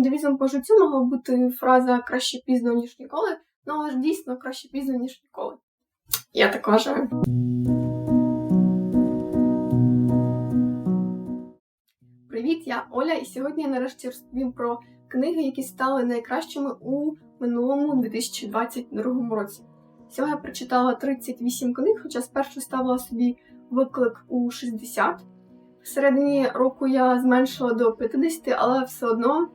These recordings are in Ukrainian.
моїм девізом по життю могла бути фраза краще пізно, ніж ніколи. Ну, але ж дійсно краще пізно, ніж ніколи. Я так вважаю. Привіт, я Оля, і сьогодні я нарешті розповім про книги, які стали найкращими у минулому 2022 році. Всього я прочитала 38 книг, хоча спершу ставила собі виклик у 60. В середині року я зменшила до 50, але все одно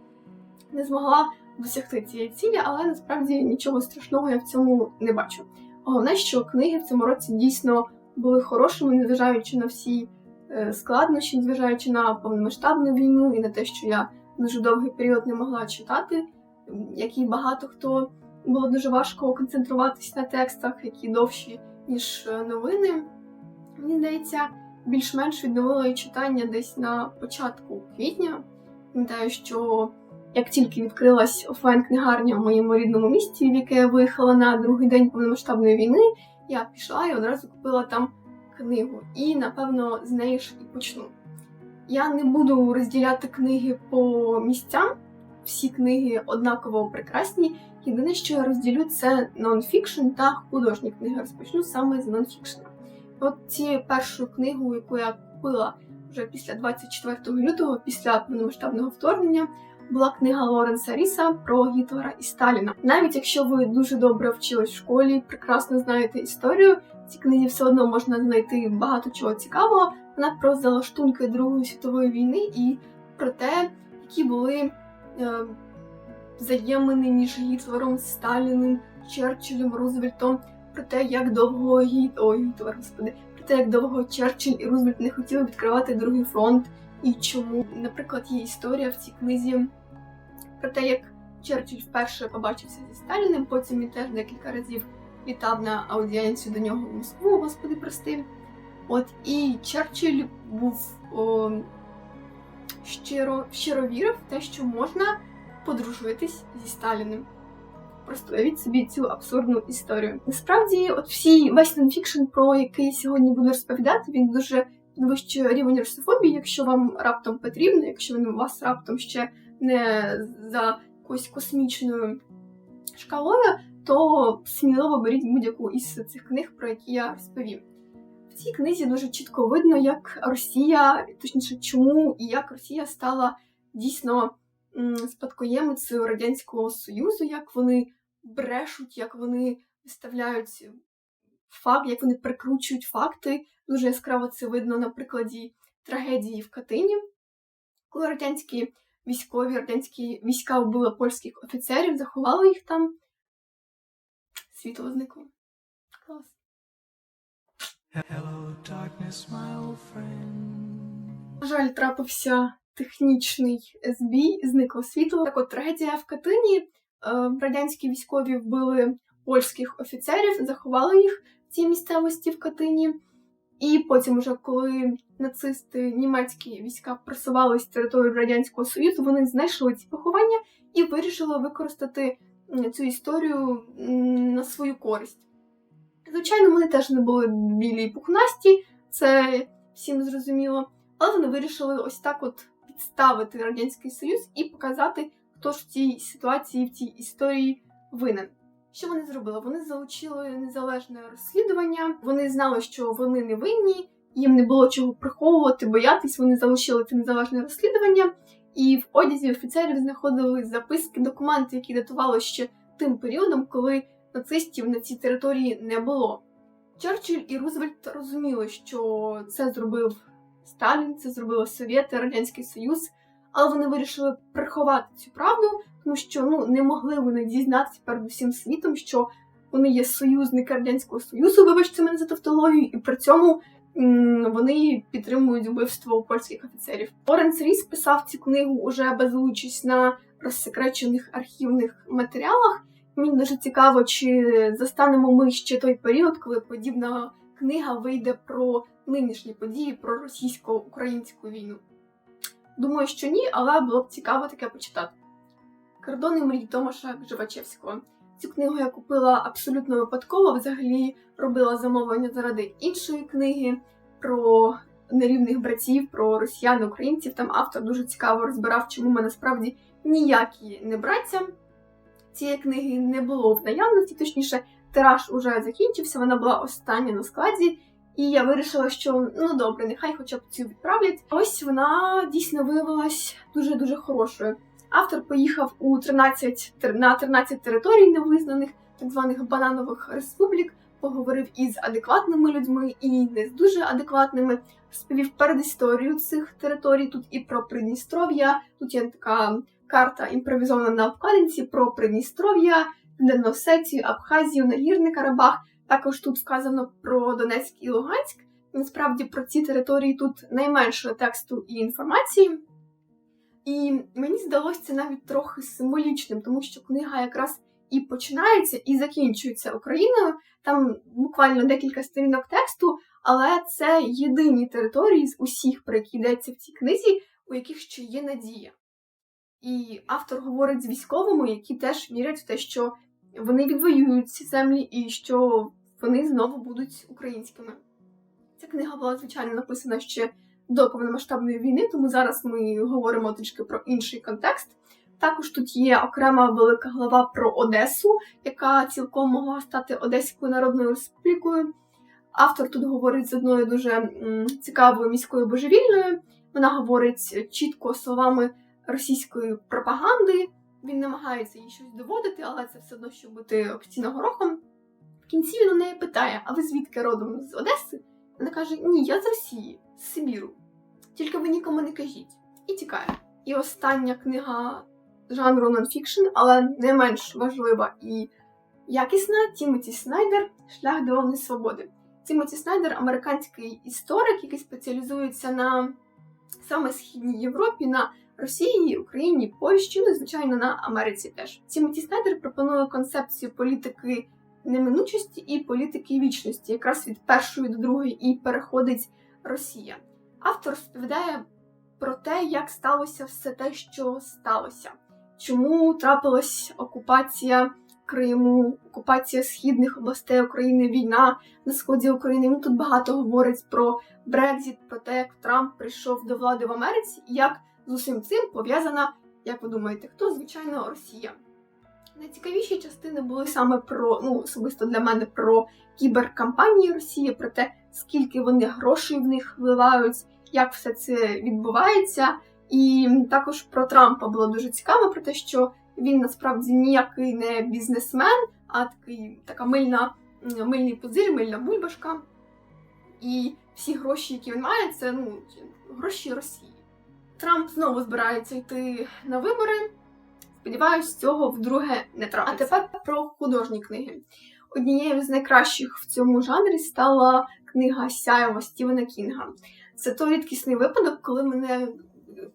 не змогла досягти цієї цілі, але насправді нічого страшного я в цьому не бачу. Головне, що книги в цьому році дійсно були хорошими, незважаючи на всі е, складнощі, незважаючи на повномасштабну війну і на те, що я дуже довгий період не могла читати, як і багато хто було дуже важко концентруватись на текстах, які довші, ніж е, новини. Мені здається, більш-менш відновила читання десь на початку квітня. Пам'ятаю, що як тільки відкрилась офлайн книгарня в моєму рідному місті, в яке я виїхала на другий день повномасштабної війни, я пішла і одразу купила там книгу. І, напевно, з неї ж і почну. Я не буду розділяти книги по місцям, всі книги однаково прекрасні. Єдине, що я розділю, це нонфікшн та художні книги. Розпочну саме з нонфікшна. От цією першою книгою, яку я купила вже після 24 лютого, після повномасштабного вторгнення, була книга Лоренса Ріса про Гітлера і Сталіна. Навіть якщо ви дуже добре вчились в школі, прекрасно знаєте історію, в цій книзі все одно можна знайти багато чого цікавого. Вона про залаштунки Другої світової війни і про те, які були е, взаємини між Гітлером, Сталіним, Черчиллем, Рузвельтом, про те, як довго Гіт... Ой, Гітлер, господи, про те, як довго Черчилль і Рузвельт не хотіли відкривати другий фронт. І чому, наприклад, є історія в цій книзі про те, як Черчилль вперше побачився зі Сталіним, потім він теж декілька разів літав на аудієнцію до нього в Москву, господи, прости. От і Черчилль був о, щиро щиро вірив в те, що можна подружитись зі Сталіним. Просто уявіть собі цю абсурдну історію. Насправді, от всі весь нонфікшн, про який сьогодні буду розповідати, він дуже підвищує рівень русофобії, якщо вам раптом потрібно, якщо він у вас раптом ще не за якоюсь космічною шкалою, то сміливо беріть будь-яку із цих книг, про які я розповім. В цій книзі дуже чітко видно, як Росія, точніше, чому і як Росія стала дійсно спадкоємицею Радянського Союзу, як вони брешуть, як вони виставляють факт, як вони прикручують факти. Дуже яскраво це видно на прикладі трагедії в Катині, коли радянські військові, радянські війська вбили польських офіцерів, заховали їх там. Світло зникло. Клас. Hello, darkness, my old friend. На жаль, трапився технічний збій, зникло світло. Так от трагедія в Катині. Е, радянські військові вбили польських офіцерів, заховали їх цій місцевості в Катині. І потім, уже коли нацисти німецькі війська просувались з території Радянського Союзу, вони знайшли ці поховання і вирішили використати цю історію на свою користь. Звичайно, вони теж не були білі і пухнасті, це всім зрозуміло, але вони вирішили ось так от підставити Радянський Союз і показати, хто ж в цій ситуації, в цій історії винен. Що вони зробили? Вони залучили незалежне розслідування. Вони знали, що вони не винні, їм не було чого приховувати, боятись. Вони залучили це незалежне розслідування, і в одязі офіцерів знаходили записки, документи, які датували ще тим періодом, коли нацистів на цій території не було. Черчилль і Рузвельт розуміли, що це зробив Сталін, це зробили Совєти, Радянський Союз, але вони вирішили приховати цю правду, тому що ну не могли вони дізнатися перед усім світом, що вони є союзники радянського союзу. Вибачте мене за тавтологію, і при цьому вони підтримують вбивство польських офіцерів. Лоренс Ріс писав цю книгу уже базуючись на розсекречених архівних матеріалах. Мені дуже цікаво, чи застанемо ми ще той період, коли подібна книга вийде про нинішні події, про російсько-українську війну. Думаю, що ні, але було б цікаво таке почитати. Кордони мрій Томаша Живачевського. Цю книгу я купила абсолютно випадково, взагалі робила замовлення заради іншої книги про нерівних братів, про росіян, українців. Там автор дуже цікаво розбирав, чому ми насправді ніякі не браття. Цієї книги не було в наявності, точніше, тираж уже закінчився, вона була остання на складі. І я вирішила, що ну добре, нехай хоча б цю відправлять. Ось вона дійсно виявилась дуже дуже хорошою. Автор поїхав у 13, на 13 територій невизнаних, так званих бананових республік, поговорив із адекватними людьми і не з дуже адекватними. Сповів передісторію цих територій. Тут і про Придністров'я, тут є така карта імпровізована на вкладинці про Придністров'я, Південну Осетію, Абхазію, Нагірний Карабах. Також тут вказано про Донецьк і Луганськ. Насправді про ці території тут найменше тексту і інформації. І мені здалося це навіть трохи символічним, тому що книга якраз і починається, і закінчується Україною. Там буквально декілька сторінок тексту, але це єдині території з усіх, про які йдеться в цій книзі, у яких ще є надія. І автор говорить з військовими, які теж вірять в те, що вони відвоюють ці землі і що вони знову будуть українськими. Ця книга була, звичайно, написана ще до повномасштабної війни, тому зараз ми говоримо трішки про інший контекст. Також тут є окрема велика глава про Одесу, яка цілком могла стати Одеською Народною Республікою. Автор тут говорить з одною дуже цікавою міською божевільною. Вона говорить чітко словами російської пропаганди. Він намагається їй щось доводити, але це все одно, щоб бути офіційно горохом. В кінці він у неї питає: А ви звідки родом з Одеси? Вона каже: Ні, я з Росії, Сибіру. Тільки ви нікому не кажіть. І тікає. І остання книга жанру нонфікшн, але не менш важлива і якісна Тімоті Снайдер Шлях до несвободи. Тімоті Снайдер американський історик, який спеціалізується на саме Східній Європі, на Росії, Україні, Польщі, ну і звичайно на Америці теж. Тімоті Снайдер пропонує концепцію політики неминучості і політики вічності, якраз від першої до другої і переходить Росія. Автор розповідає про те, як сталося все те, що сталося, чому трапилась окупація Криму, окупація східних областей України, війна на сході України. Він тут багато говорить про Брекзіт, про те, як Трамп прийшов до влади в Америці, і як з усім цим пов'язана, як ви думаєте, хто звичайно Росія. Найцікавіші частини були саме про ну особисто для мене про кіберкампанії Росії, про те, скільки вони грошей в них вливають, як все це відбувається. І також про Трампа було дуже цікаво, про те, що він насправді ніякий не бізнесмен, а такий така мильна, мильний пузир, мильна бульбашка. І всі гроші, які він має, це ну гроші Росії. Трамп знову збирається йти на вибори. Сподіваюсь, цього вдруге не трапиться. А тепер про художні книги. Однією з найкращих в цьому жанрі стала книга Сяєво Стівена Кінга. Це той рідкісний випадок, коли мене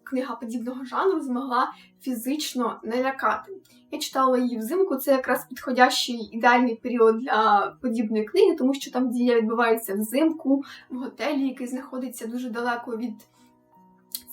книга подібного жанру змогла фізично налякати. Я читала її взимку, це якраз підходящий ідеальний період для подібної книги, тому що там дія відбувається взимку, в готелі, який знаходиться дуже далеко від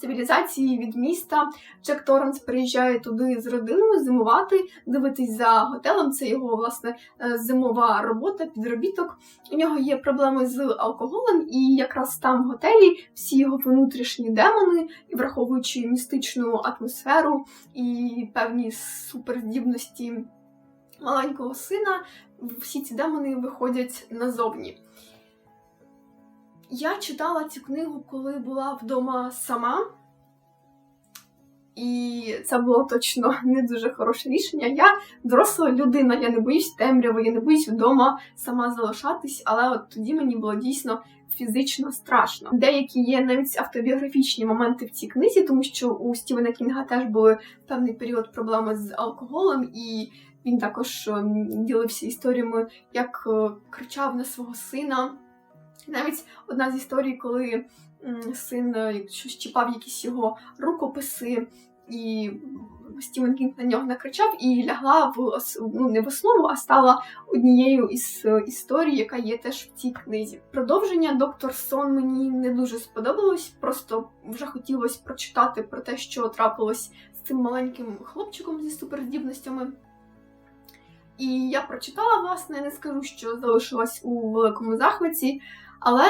цивілізації від міста. Джек Торренс приїжджає туди з родиною зимувати, дивитись за готелем. Це його власне е, зимова робота, підробіток. У нього є проблеми з алкоголем, і якраз там в готелі всі його внутрішні демони, і враховуючи містичну атмосферу і певні суперздібності маленького сина, всі ці демони виходять назовні. Я читала цю книгу, коли була вдома сама, і це було точно не дуже хороше рішення. Я доросла людина, я не боюсь темряви, я не боюсь вдома сама залишатись, але от тоді мені було дійсно фізично страшно. Деякі є навіть автобіографічні моменти в цій книзі, тому що у Стівена Кінга теж були певний період проблеми з алкоголем, і він також ем, ділився історіями, як е, кричав на свого сина. Навіть одна з історій, коли син е, щось чіпав якісь його рукописи, і Стівен Кінг на нього накричав і лягла в ну, не в основу, а стала однією із е, історій, яка є теж в цій книзі. Продовження доктор Сон мені не дуже сподобалось, просто вже хотілося прочитати про те, що трапилось з цим маленьким хлопчиком зі суперздібностями. І я прочитала, власне, не скажу, що залишилась у великому захваті, Але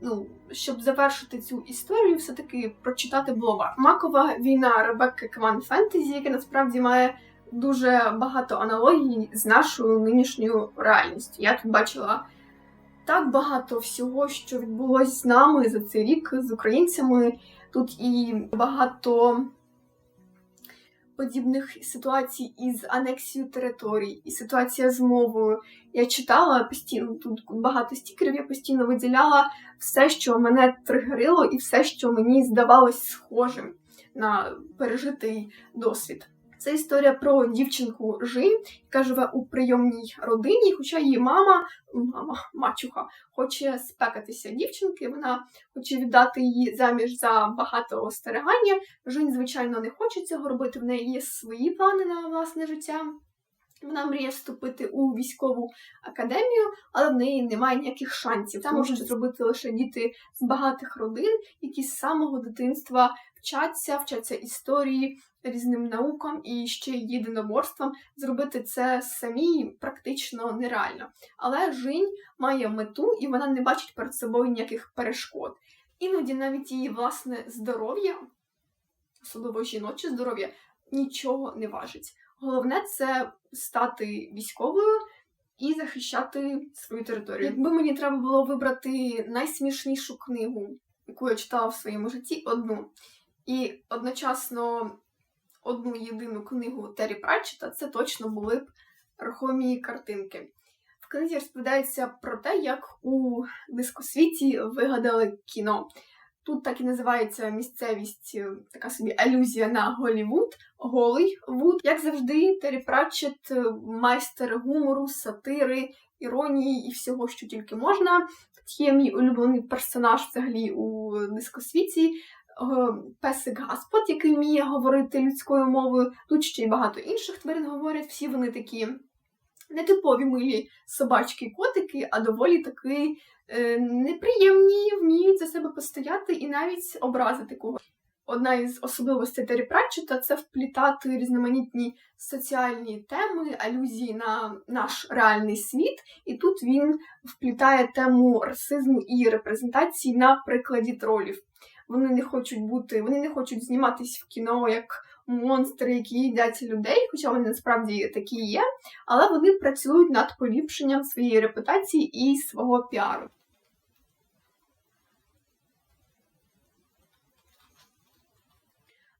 ну, щоб завершити цю історію, все-таки прочитати було. Макова війна Ребекки Кван Фентезі, яка насправді має дуже багато аналогій з нашою нинішньою реальністю. Я тут бачила так багато всього, що відбулося з нами за цей рік, з українцями. Тут і багато подібних ситуацій із анексією територій, і ситуація з мовою. Я читала постійно тут багато стікерів, я постійно виділяла все, що мене тригерило, і все, що мені здавалось схожим на пережитий досвід. Це історія про дівчинку Жи, яка живе у прийомній родині, хоча її мама, мама, мачуха, хоче спекатися дівчинки, вона хоче віддати її заміж за багато остерегання. Жінь, звичайно, не хоче цього робити. В неї є свої плани на власне життя. Вона мріє вступити у військову академію, але в неї немає ніяких шансів. Це можуть зробити лише діти з багатих родин, які з самого дитинства вчаться, вчаться історії, різним наукам і ще єдиноборствам. Зробити це самі практично нереально. Але Жінь має мету і вона не бачить перед собою ніяких перешкод. Іноді навіть її власне здоров'я, особливо жіноче здоров'я, нічого не важить. Головне це стати військовою і захищати свою територію. Якби мені треба було вибрати найсмішнішу книгу, яку я читала в своєму житті, одну, і одночасно одну єдину книгу Террі Пратчета, це точно були б рухомі картинки. В книзі розповідається про те, як у дискосвіті вигадали кіно. Тут так і називається місцевість, е, така собі алюзія на Голівуд, Голий Вуд. Як завжди, Террі Пратчет е, майстер гумору, сатири, іронії і всього, що тільки можна. Є мій улюблений персонаж взагалі у дискосвіті. Е, песик Гаспод, який вміє говорити людською мовою. Тут ще й багато інших тварин говорять. Всі вони такі нетипові милі собачки і котики, а доволі таки е, неприємні, вміють за себе постояти і навіть образити когось. Одна із особливостей Террі Пратчета – це вплітати різноманітні соціальні теми, алюзії на наш реальний світ, і тут він вплітає тему расизму і репрезентації на прикладі тролів. Вони не хочуть бути, вони не хочуть зніматись в кіно як монстри, які їдять людей, хоча вони насправді такі є, але вони працюють над поліпшенням своєї репутації і свого піару.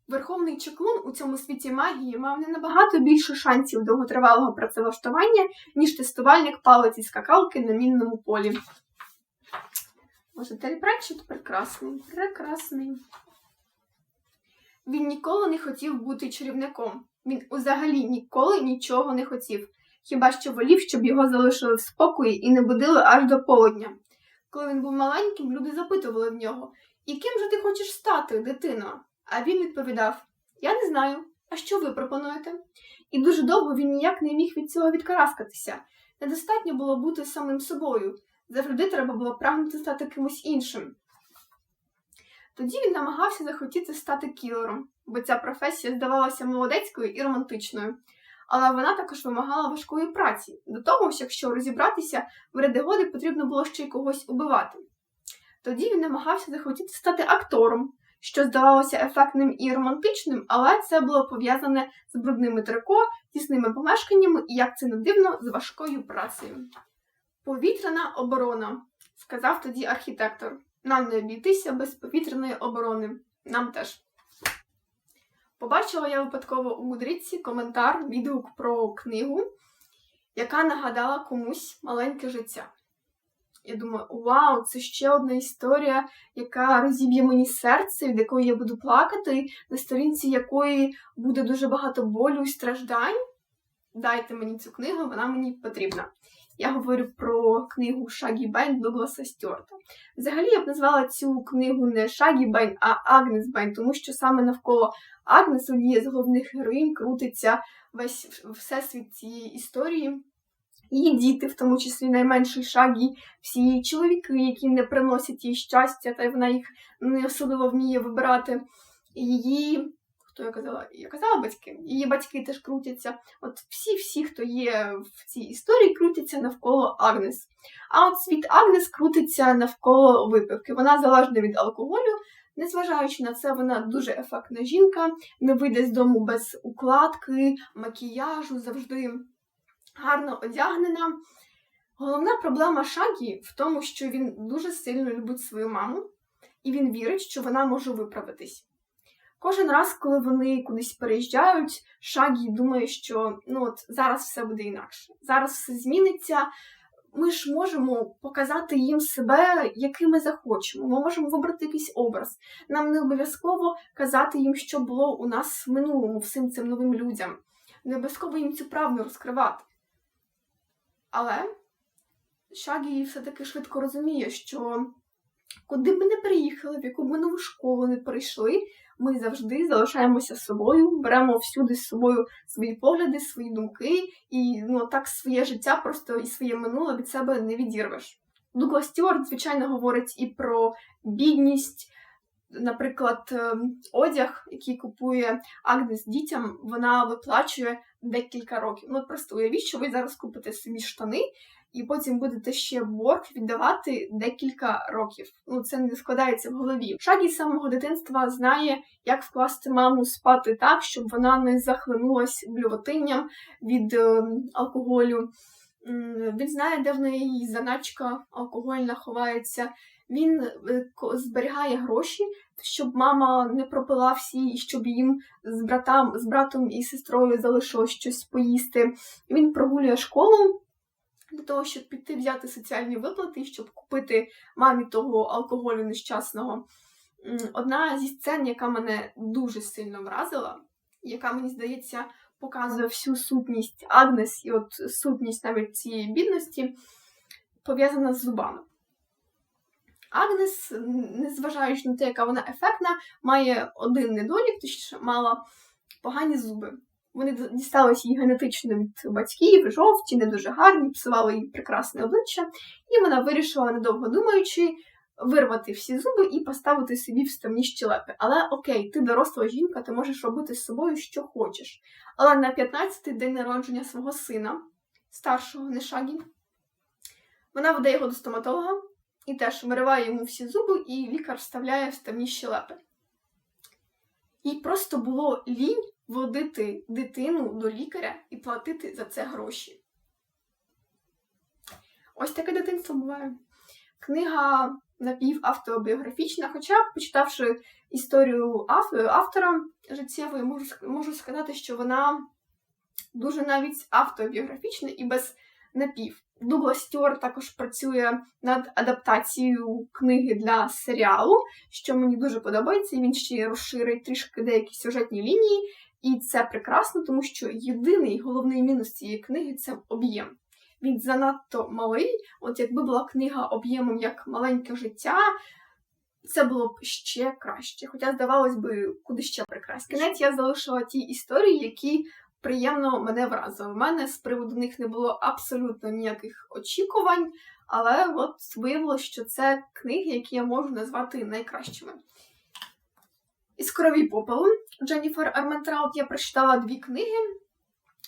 Верховний чеклун у цьому світі магії мав не набагато більше шансів довготривалого працевлаштування, ніж тестувальник палиці скакалки на мінному полі. Може, Террі Пратчет прекрасний, прекрасний. Він ніколи не хотів бути чарівником. Він взагалі ніколи нічого не хотів, хіба що волів, щоб його залишили в спокої і не будили аж до полудня. Коли він був маленьким, люди запитували в нього, і ким же ти хочеш стати, дитино? А він відповідав: Я не знаю. А що ви пропонуєте? І дуже довго він ніяк не міг від цього відкараскатися. Недостатньо було бути самим собою. Завжди треба було прагнути стати кимось іншим. Тоді він намагався захотіти стати кілером, бо ця професія здавалася молодецькою і романтичною. Але вона також вимагала важкої праці. До того ж, якщо розібратися, в редигоди потрібно було ще й когось убивати. Тоді він намагався захотіти стати актором, що здавалося ефектним і романтичним, але це було пов'язане з брудними трико, тісними помешканнями і, як це не дивно, з важкою працею. Повітряна оборона, сказав тоді архітектор. Нам не обійтися без повітряної оборони. Нам теж. Побачила я випадково у мудриці коментар, відгук про книгу, яка нагадала комусь маленьке життя. Я думаю, вау, це ще одна історія, яка розіб'є мені серце, від якої я буду плакати, на сторінці якої буде дуже багато болю і страждань. Дайте мені цю книгу, вона мені потрібна. Я говорю про книгу Шагі Байн Дугласа Стюарта. Взагалі я б назвала цю книгу не Шагі Байн, а Агнес Байн, тому що саме навколо Агнес, однієї з головних героїнь, крутиться весь всесвіт цієї історії. Її діти, в тому числі найменший шагі, всі її чоловіки, які не приносять їй щастя, та вона їх не особливо вміє вибирати. Її хто я казала? Я казала батьки. Її батьки теж крутяться. От всі-всі, хто є в цій історії, крутяться навколо Агнес. А от світ Агнес крутиться навколо випивки. Вона залежна від алкоголю. Незважаючи на це, вона дуже ефектна жінка, не вийде з дому без укладки, макіяжу, завжди гарно одягнена. Головна проблема Шагі в тому, що він дуже сильно любить свою маму, і він вірить, що вона може виправитись. Кожен раз, коли вони кудись переїжджають, Шагі думає, що ну от зараз все буде інакше, зараз все зміниться. Ми ж можемо показати їм себе, якими захочемо. Ми можемо вибрати якийсь образ. Нам не обов'язково казати їм, що було у нас в минулому всім цим новим людям. Не обов'язково їм цю правду розкривати. Але Шагі все-таки швидко розуміє, що куди б ми не приїхали, в яку б ми нову школу не прийшли, ми завжди залишаємося собою, беремо всюди з собою свої погляди, свої думки, і ну так своє життя просто і своє минуле від себе не відірвеш. Дуглас Стюарт, звичайно, говорить і про бідність. Наприклад, ем, одяг, який купує Агнес дітям, вона виплачує декілька років. Ну, просто уявіть, що ви зараз купите собі штани, і потім будете ще борг віддавати декілька років. Ну це не складається в голові. Шагі з самого дитинства знає, як вкласти маму спати так, щоб вона не захлинулась блювотинням від е, алкоголю. Він знає, де в неї заначка алкогольна ховається. Він е, зберігає гроші, щоб мама не пропила всі, і щоб їм з братам, з братом і сестрою залишилось щось поїсти. Він прогулює школу для того, щоб піти взяти соціальні виплати, щоб купити мамі того алкоголю нещасного. Одна зі сцен, яка мене дуже сильно вразила, яка, мені здається, показує всю сутність Агнес і от сутність навіть цієї бідності, пов'язана з зубами. Агнес, незважаючи на те, яка вона ефектна, має один недолік, точніше мала погані зуби. Вони дісталися їй генетично від батьків, жовті, не дуже гарні, псували їй прекрасне обличчя, і вона вирішила, недовго думаючи, вирвати всі зуби і поставити собі вставні щелепи. Але окей, ти доросла жінка, ти можеш робити з собою, що хочеш. Але на 15-й день народження свого сина, старшого Нешагі, вона веде його до стоматолога і теж вириває йому всі зуби, і лікар вставляє вставні щелепи. Їй просто було лінь водити дитину до лікаря і платити за це гроші. Ось таке дитинство буває. Книга напівавтобіографічна, хоча, почитавши історію автора життєвої, можу, сказати, що вона дуже навіть автобіографічна і без напів. Дуглас Стюарт також працює над адаптацією книги для серіалу, що мені дуже подобається. Він ще розширить трішки деякі сюжетні лінії, і це прекрасно, тому що єдиний головний мінус цієї книги це об'єм. Він занадто малий. От якби була книга об'ємом як маленьке життя, це було б ще краще. Хоча, здавалось би, куди ще прекрасніше. Кінець я залишила ті історії, які приємно мене вразили. У мене з приводу них не було абсолютно ніяких очікувань, але от виявилося, що це книги, які я можу назвати найкращими. Із крові попелу Дженніфер Арментраут я прочитала дві книги.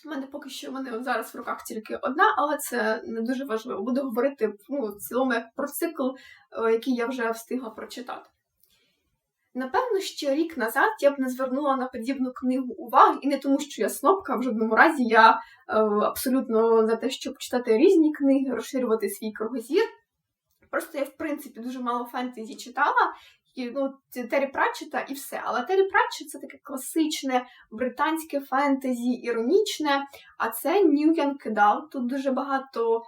У мене поки що вони зараз в руках тільки одна, але це не дуже важливо. Буду говорити ну, в цілому як про цикл, е, який я вже встигла прочитати. Напевно, ще рік назад я б не звернула на подібну книгу уваги, і не тому, що я снопка, в жодному разі я е, абсолютно за те, щоб читати різні книги, розширювати свій кругозір. Просто я, в принципі, дуже мало фентезі читала, і, ну, Террі Пратчета і все. Але Террі Пратчет це таке класичне британське фентезі, іронічне, а це New Young. Тут дуже багато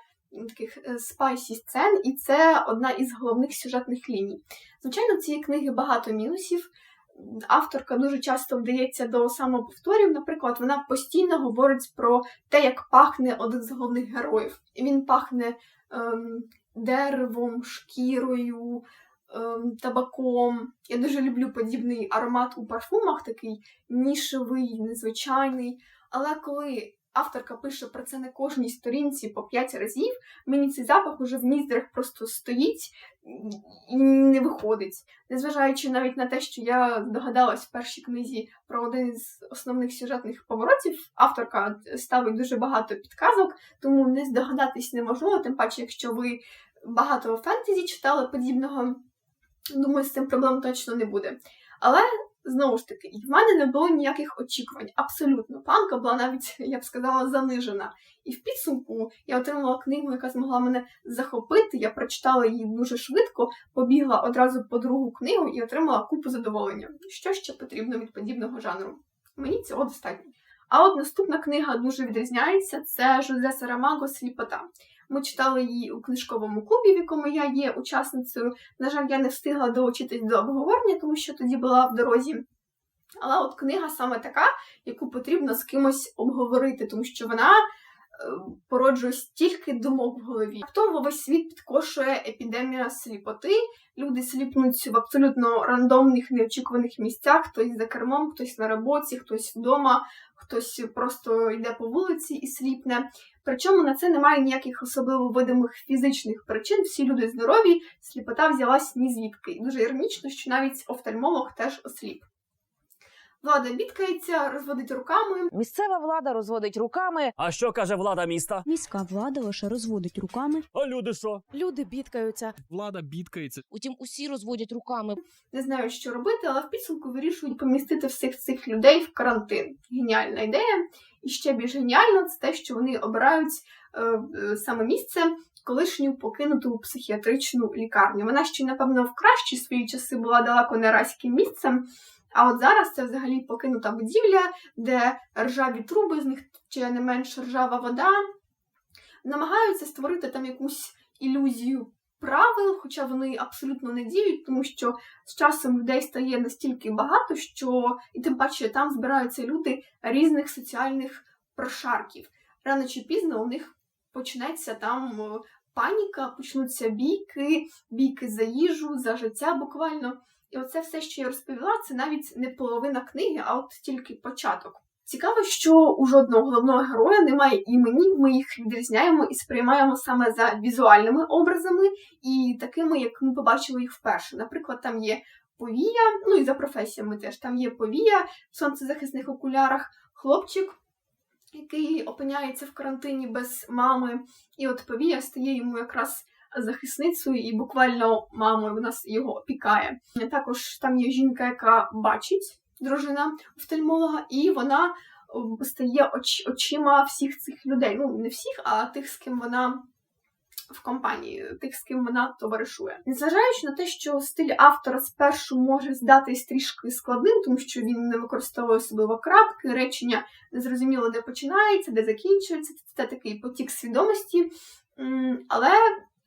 таких е, спайсі сцен, і це одна із головних сюжетних ліній. Звичайно, в цієї книги багато мінусів. Авторка дуже часто вдається до самоповторів. Наприклад, вона постійно говорить про те, як пахне один з головних героїв. Він пахне ем, деревом, шкірою, табаком. Я дуже люблю подібний аромат у парфумах, такий нішевий, незвичайний. Але коли авторка пише про це на кожній сторінці по 5 разів, мені цей запах уже в ніздрях просто стоїть і не виходить. Незважаючи навіть на те, що я здогадалась в першій книзі про один з основних сюжетних поворотів, авторка ставить дуже багато підказок, тому не здогадатись неможливо, тим паче, якщо ви багато фентезі читали подібного, думаю, з цим проблем точно не буде. Але знову ж таки, в мене не було ніяких очікувань. Абсолютно. Планка була навіть, я б сказала, занижена. І в підсумку я отримала книгу, яка змогла мене захопити. Я прочитала її дуже швидко, побігла одразу по другу книгу і отримала купу задоволення. Що ще потрібно від подібного жанру? Мені цього достатньо. А от наступна книга дуже відрізняється: це Жозе Сарамаго Сліпота. Ми читали її у книжковому клубі, в якому я є учасницею. На жаль, я не встигла долучитись до обговорення, тому що тоді була в дорозі. Але от книга саме така, яку потрібно з кимось обговорити, тому що вона породжує стільки думок в голові. Раптово весь світ підкошує епідемія сліпоти. Люди сліпнуть в абсолютно рандомних, неочікуваних місцях, хтось за кермом, хтось на роботі, хтось вдома, хтось просто йде по вулиці і сліпне. Причому на це немає ніяких особливо видимих фізичних причин. Всі люди здорові, сліпота взялась ні звідки. І дуже іронічно, що навіть офтальмолог теж осліп. Влада бідкається, розводить руками. Місцева влада розводить руками. А що каже влада міста? Міська влада лише розводить руками. А люди що? Люди бідкаються. Влада бідкається. Утім, усі розводять руками. Не знаю, що робити, але в підсумку вирішують помістити всіх цих людей в карантин. Геніальна ідея. І ще більш геніально це те, що вони обирають е, е, саме місце. Колишню покинуту психіатричну лікарню. Вона ще, напевно, в кращі свої часи була далеко не райським місцем, а от зараз це взагалі покинута будівля, де ржаві труби, з них ще не менш ржава вода. Намагаються створити там якусь ілюзію правил, хоча вони абсолютно не діють, тому що з часом людей стає настільки багато, що і тим паче там збираються люди різних соціальних прошарків. Рано чи пізно у них почнеться там паніка, почнуться бійки, бійки за їжу, за життя буквально. І оце все, що я розповіла, це навіть не половина книги, а от тільки початок. Цікаво, що у жодного головного героя немає імені, ми їх відрізняємо і сприймаємо саме за візуальними образами, і такими, як ми побачили їх вперше. Наприклад, там є повія, ну і за професіями теж там є повія в сонцезахисних окулярах, хлопчик, який опиняється в карантині без мами, і от повія стає йому якраз захисницею, і буквально мамою вона його опікає. Також там є жінка, яка бачить дружина офтальмолога, і вона стає оч, очима всіх цих людей. Ну, не всіх, а тих, з ким вона в компанії, тих, з ким вона товаришує. Незважаючи на те, що стиль автора спершу може здатись трішки складним, тому що він не використовує особливо крапки, речення незрозуміло, де починається, де закінчується. Це такий потік свідомості. Але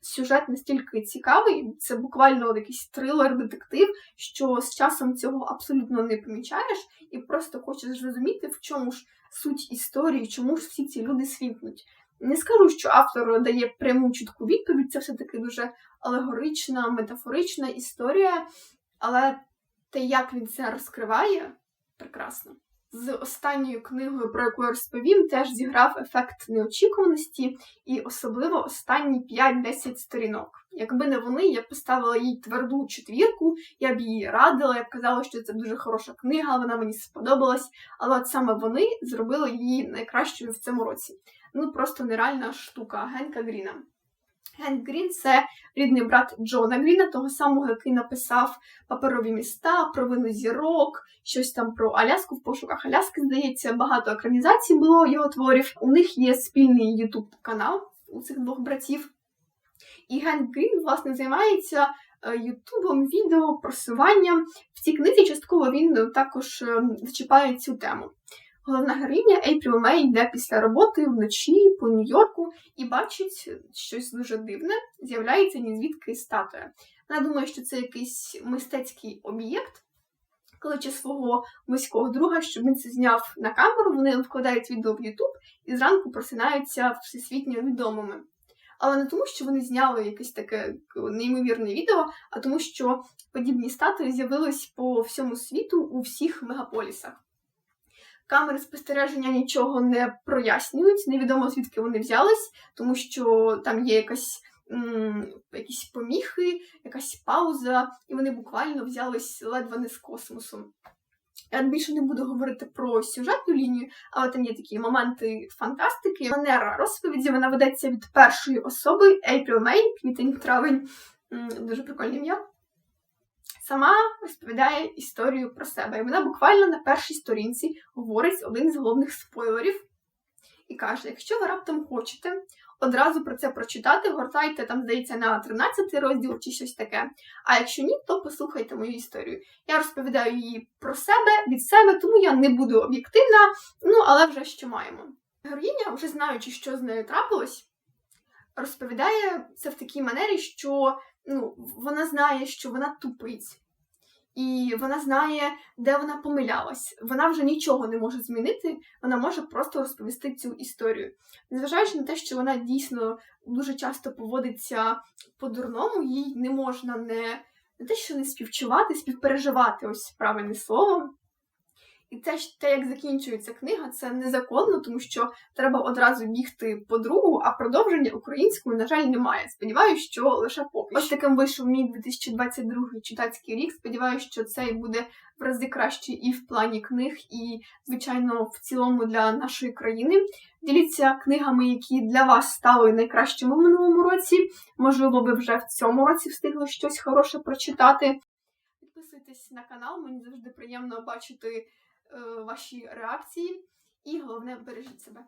сюжет настільки цікавий, це буквально якийсь трилер-детектив, що з часом цього абсолютно не помічаєш, і просто хочеш зрозуміти, в чому ж суть історії, чому ж всі ці люди свіпнуть. Не скажу, що автор дає пряму чітку відповідь, це все-таки дуже алегорична, метафорична історія, але те, як він це розкриває, прекрасно. З останньою книгою, про яку я розповім, теж зіграв ефект неочікуваності, і особливо останні 5-10 сторінок. Якби не вони, я б поставила їй тверду четвірку, я б її радила, я б казала, що це дуже хороша книга, вона мені сподобалась, але от саме вони зробили її найкращою в цьому році. Ну просто нереальна штука Генка Гріна. Генк Грін це рідний брат Джона Гріна, того самого, який написав паперові міста, провину зірок, щось там про Аляску в пошуках Аляски, здається, багато екранізацій було його творів. У них є спільний ютуб канал у цих двох братів. І Генк Грін, власне, займається е, ютубом, відео, просуванням. В цій книзі частково він також е, зачіпає цю тему. Головна героїня Ейпріл Мей йде після роботи вночі по Нью-Йорку і бачить щось дуже дивне, з'являється ні звідки статуя. Вона думає, що це якийсь мистецький об'єкт. Кличе свого близького друга, щоб він це зняв на камеру, вони вкладають відео в Ютуб і зранку просинаються всесвітньо відомими. Але не тому, що вони зняли якесь таке неймовірне відео, а тому, що подібні статуї з'явились по всьому світу у всіх мегаполісах. Камери спостереження нічого не прояснюють, невідомо звідки вони взялись, тому що там є якась. Якісь поміхи, якась пауза, і вони буквально взялись ледве не з космосу. Я більше не буду говорити про сюжетну лінію, але там є такі моменти фантастики. Манера розповіді вона ведеться від першої особи April May, квітень травень. Дуже прикольне ім'я. Сама розповідає історію про себе. І вона буквально на першій сторінці говорить один з головних спойлерів і каже: якщо ви раптом хочете одразу про це прочитати, гортайте там, здається, на 13 розділ чи щось таке. А якщо ні, то послухайте мою історію. Я розповідаю її про себе від себе, тому я не буду об'єктивна, ну але вже що маємо. Героїня, вже знаючи, що з нею трапилось, розповідає це в такій манері, що ну, вона знає, що вона тупить. І вона знає, де вона помилялась. Вона вже нічого не може змінити, вона може просто розповісти цю історію. Незважаючи на те, що вона дійсно дуже часто поводиться по-дурному, їй не можна не, не те, що не співчувати, співпереживати ось правильне слово. І те, те, як закінчується книга, це незаконно, тому що треба одразу бігти по другу, а продовження українською, на жаль, немає. Сподіваюсь, що лише поки. Ось таким вийшов мій 2022 читацький рік. Сподіваюсь, що цей буде в рази краще і в плані книг, і, звичайно, в цілому для нашої країни. Діліться книгами, які для вас стали найкращими в минулому році. Можливо, ви вже в цьому році встигли щось хороше прочитати. Підписуйтесь на канал, мені завжди приємно бачити ваші реакції. І головне, бережіть себе.